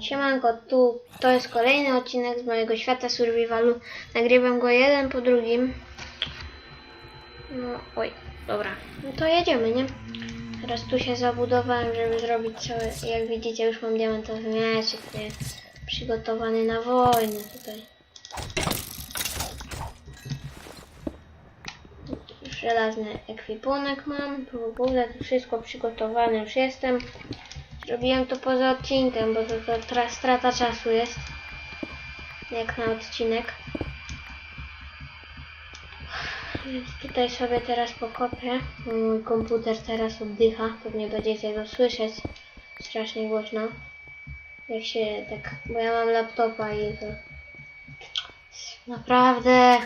Siemanko, tu to jest kolejny odcinek z mojego świata survivalu. Nagrywam go jeden po drugim. No, oj, dobra. No to jedziemy, nie? Teraz tu się zabudowałem, żeby zrobić całe... Jak widzicie, już mam diamentowy mieczek, nie? Przygotowany na wojnę tutaj. Żelazny ekwipunek mam. To wszystko przygotowane już jestem. Zrobiłem to poza odcinkiem, bo to, to tra- strata czasu jest. Jak na odcinek. Więc tutaj sobie teraz pokopię. Mój komputer teraz oddycha. Pewnie będziecie go słyszeć strasznie głośno. Jak się tak... Bo ja mam laptopa i to... Naprawdę...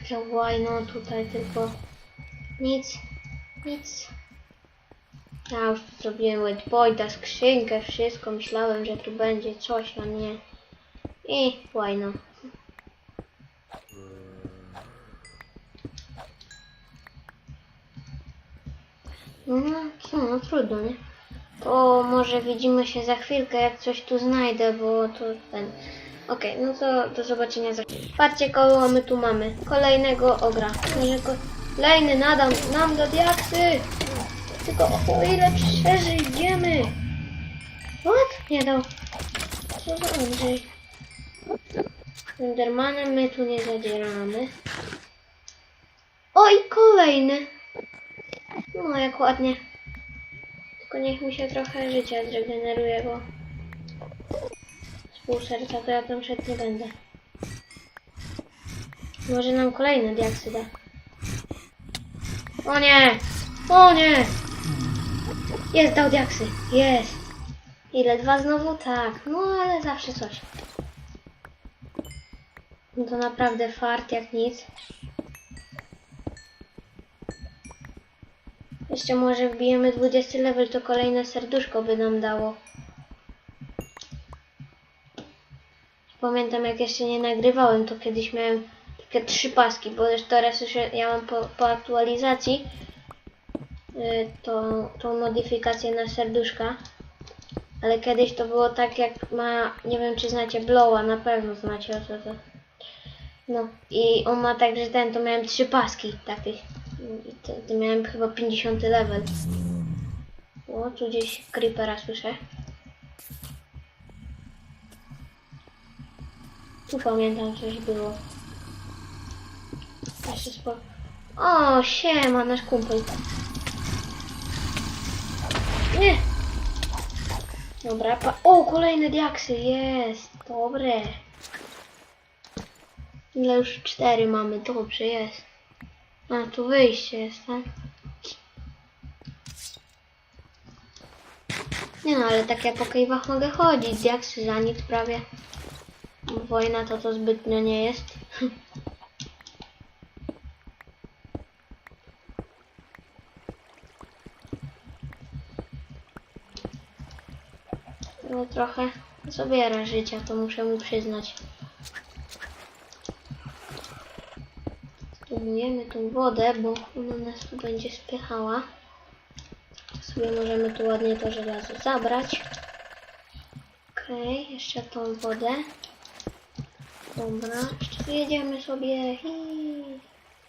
Takie łajno tutaj tylko... Nic. Nic. Ja już tu zrobiłem waypointa, skrzynkę, wszystko. Myślałem, że tu będzie coś, a nie. I łajno. No, co, no trudno, nie? To może widzimy się za chwilkę, jak coś tu znajdę, bo to ten... Okej, no to do zobaczenia za chwilę. Patrzcie, kogo my tu mamy. Kolejnego ogra. Może ko- Kolejny nadam nam do diaksy. Tylko o ile przeżyjemy. What? Nie dał. Co za Andrzej? Endermanem my tu nie zadzieramy. Oj, kolejny. No, jak ładnie. Tylko niech mi się trochę życia zregeneruje, bo z pół serca to ja tam szedł nie będę. Może nam kolejne diaksy da. O nie! O nie! Jest, dał diaksy. Jest. Ile? Dwa znowu? Tak. No, ale zawsze coś. No to naprawdę fart jak nic. Jeszcze może wbijemy 20 level, to kolejne serduszko by nam dało. Pamiętam jak jeszcze nie nagrywałem, to kiedyś miałem takie trzy paski, bo już teraz już ja mam po, po aktualizacji y, tą, tą modyfikację na serduszka. Ale kiedyś to było tak jak ma, nie wiem czy znacie Blowa, na pewno znacie o co to. No i on ma tak, że ten, to miałem trzy paski takich. To, to miałem chyba 50 level. O, tu gdzieś creepera słyszę. Tu pamiętam coś było. Jeszcze spo... O, siema, nasz kumpel. Nie! Dobra, pa... O, kolejne diaksy, jest! Dobre. Ile już cztery mamy, dobrze jest. A, tu wyjście jest, tak? Nie no, ale tak ja po kejwach mogę chodzić, diaksy za nic prawie. Wojna to to zbytnio nie jest. No trochę zabiera życia, to muszę mu przyznać. Stymujemy tą wodę, bo ona nas tu będzie spychała. Sobie możemy tu ładnie to żelazo zabrać. Okej, jeszcze tą wodę. Dobra, jeszcze jedziemy sobie. Hi.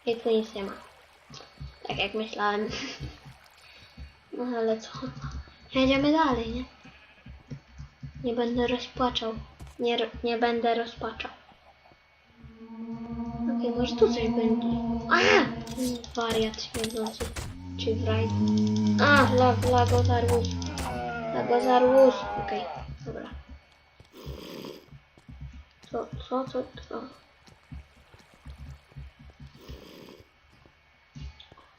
I tu nic nie ma. Tak jak myślałem. No ale co? Jedziemy dalej, nie? Nie będę rozpaczał. Nie, nie będę rozpaczał. Okej, może tu coś będzie. A! Wariat śmierdzący. Czy wraj. A, lag, lagozarwus. Lagozarwus. Okej, dobra. Co, co, co, co?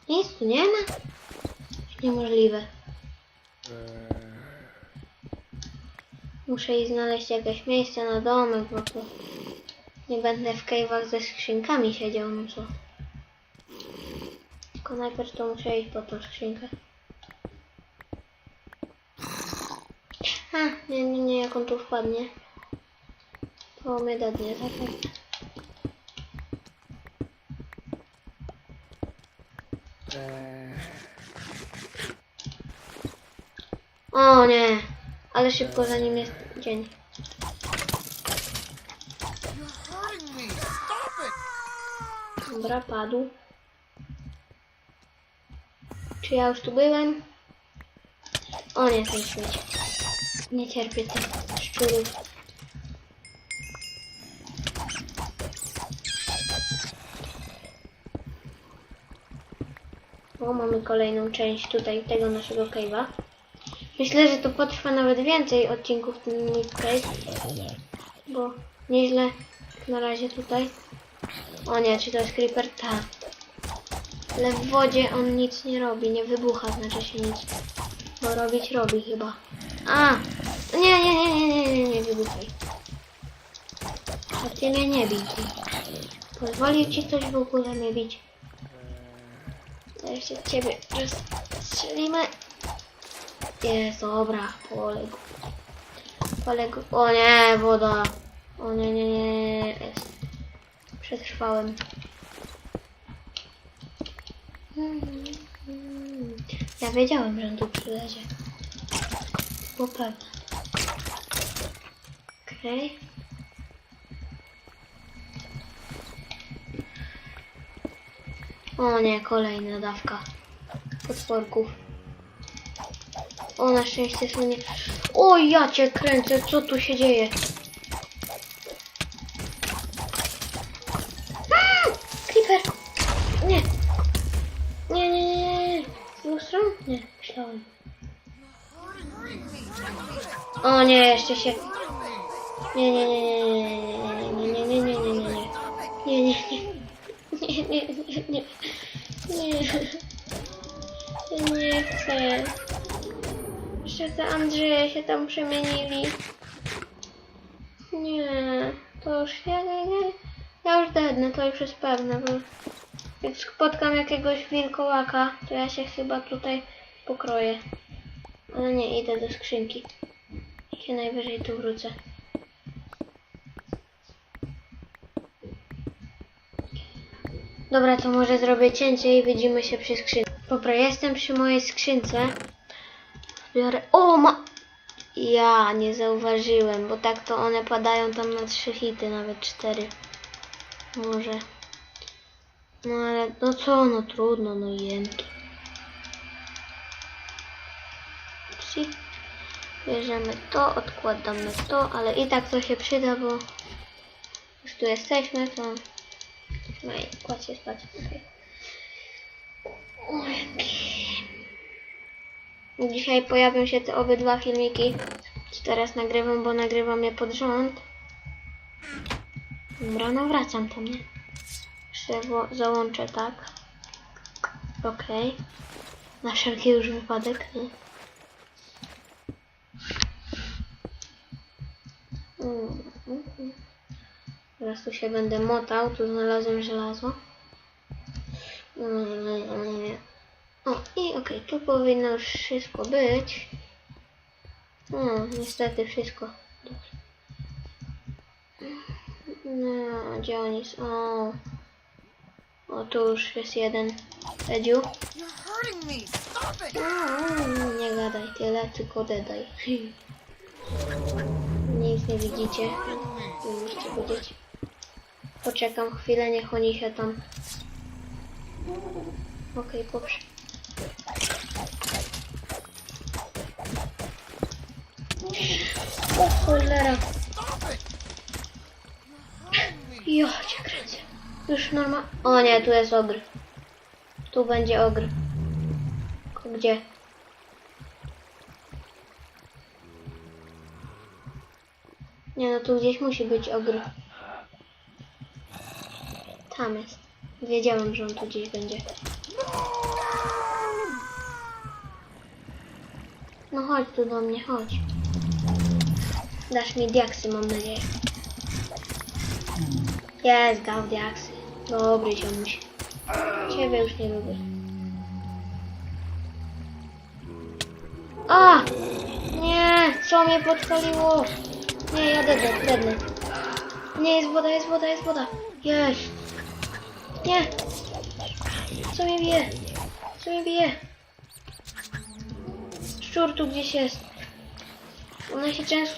Nic tu nie ma? Niemożliwe. Muszę iść znaleźć jakieś miejsce na domek, bo to nie będę w cave'ach ze skrzynkami siedział, no co. Tylko najpierw to muszę iść po tą skrzynkę. A, nie, nie, nie, jak on tu wpadnie. To mnie dadnie, zapewne. O nie! Ale szybko zanim jest dzień. Dobra, padł. Czy ja już tu byłem? O nie, ten śmieć. Nie cierpię tych szczurów. O, mamy kolejną część tutaj tego naszego cave'a. Myślę, że to potrwa nawet więcej odcinków ten Mid Cave. Bo nieźle na razie tutaj. O nie, czy to jest creeper? Tak. Ale w wodzie on nic nie robi, nie wybucha, znaczy się nic. Bo robić robi chyba. A! Nie, nie, nie, nie, nie, nie, nie wybuchaj. A ty mnie nie bij. ty. Pozwolił ci ktoś w ogóle mnie bić. Jeszcze ciebie strzelimy. Jest, dobra, poległ. Poległ. O nie, woda. O nie, nie, nie, jest. Przetrwałem. Ja wiedziałem, że on tu przylezie. Było pewne. Okej. O nie, kolejna dawka potworków. O, na szczęście są nie... O, ja cię kręcę, co tu się dzieje? Mm, Creeper! Nie! Nie, nie, nie, nie, nie. Z? Nie, myślałem. O nie, jeszcze się... Nie, nie, nie, nie, nie, nie, nie, nie, nie, nie, nie, nie, nie, nie. Nie, nie, nie, nie. Nie. Ja nie chcę. Jeszcze te Andrzeje się tam przemienili. Nie, to już ja nie, nie. Ja już dednę, to już jest pewne, bo jak spotkam jakiegoś wilkołaka, to ja się chyba tutaj pokroję. Ale nie, idę do skrzynki. I się najwyżej tu wrócę. Dobra, to może zrobię cięcie i widzimy się przy skrzynce. Dobra, jestem przy mojej skrzynce. Biorę... O, ma... Ja nie zauważyłem, bo tak to one padają tam na trzy hity, nawet cztery. Może. No ale, no co, no trudno, no jęki. Psi. Bierzemy to, odkładamy to, ale i tak to się przyda, bo już tu jesteśmy, to no i kładź się spać. Okay. Dzisiaj pojawią się te obydwa filmiki, co teraz nagrywam, bo nagrywam je pod rząd. Dobra, no wracam tam, nie? Jeszcze załączę, tak? Okej. Na wszelki już wypadek, nie? Mm. Teraz tu się będę motał, tu znalazłem żelazo. Mm, O, i okej, tu powinno już wszystko być. No, niestety wszystko. No, gdzie oni są? O, o tu już jest jeden. Edziu. Nie gadaj tyle, tylko dedaj. Nic nie widzicie. Nie musicie widzieć. Poczekam chwilę, niech oni się tam... Okej, poprze. O cholera! Jo, cię kręcę. Już normal... O nie, tu jest ogr. Tu będzie ogr. Gdzie? Nie no, tu gdzieś musi być ogr. Tam jest. Wiedziałem, że on tu gdzieś będzie. No chodź tu do mnie, chodź. Dasz mi diaksy, mam nadzieję. Jest, dał diaksy. Dobry ziomuś. Ciebie już nie lubię. A! Nie! Co mnie podpaliło? Nie, ja dednę, dednę. Nie, jest woda, jest woda, jest woda. Jest. Nie! Co mnie bije? Co mnie bije? Szczur tu gdzieś jest. One się często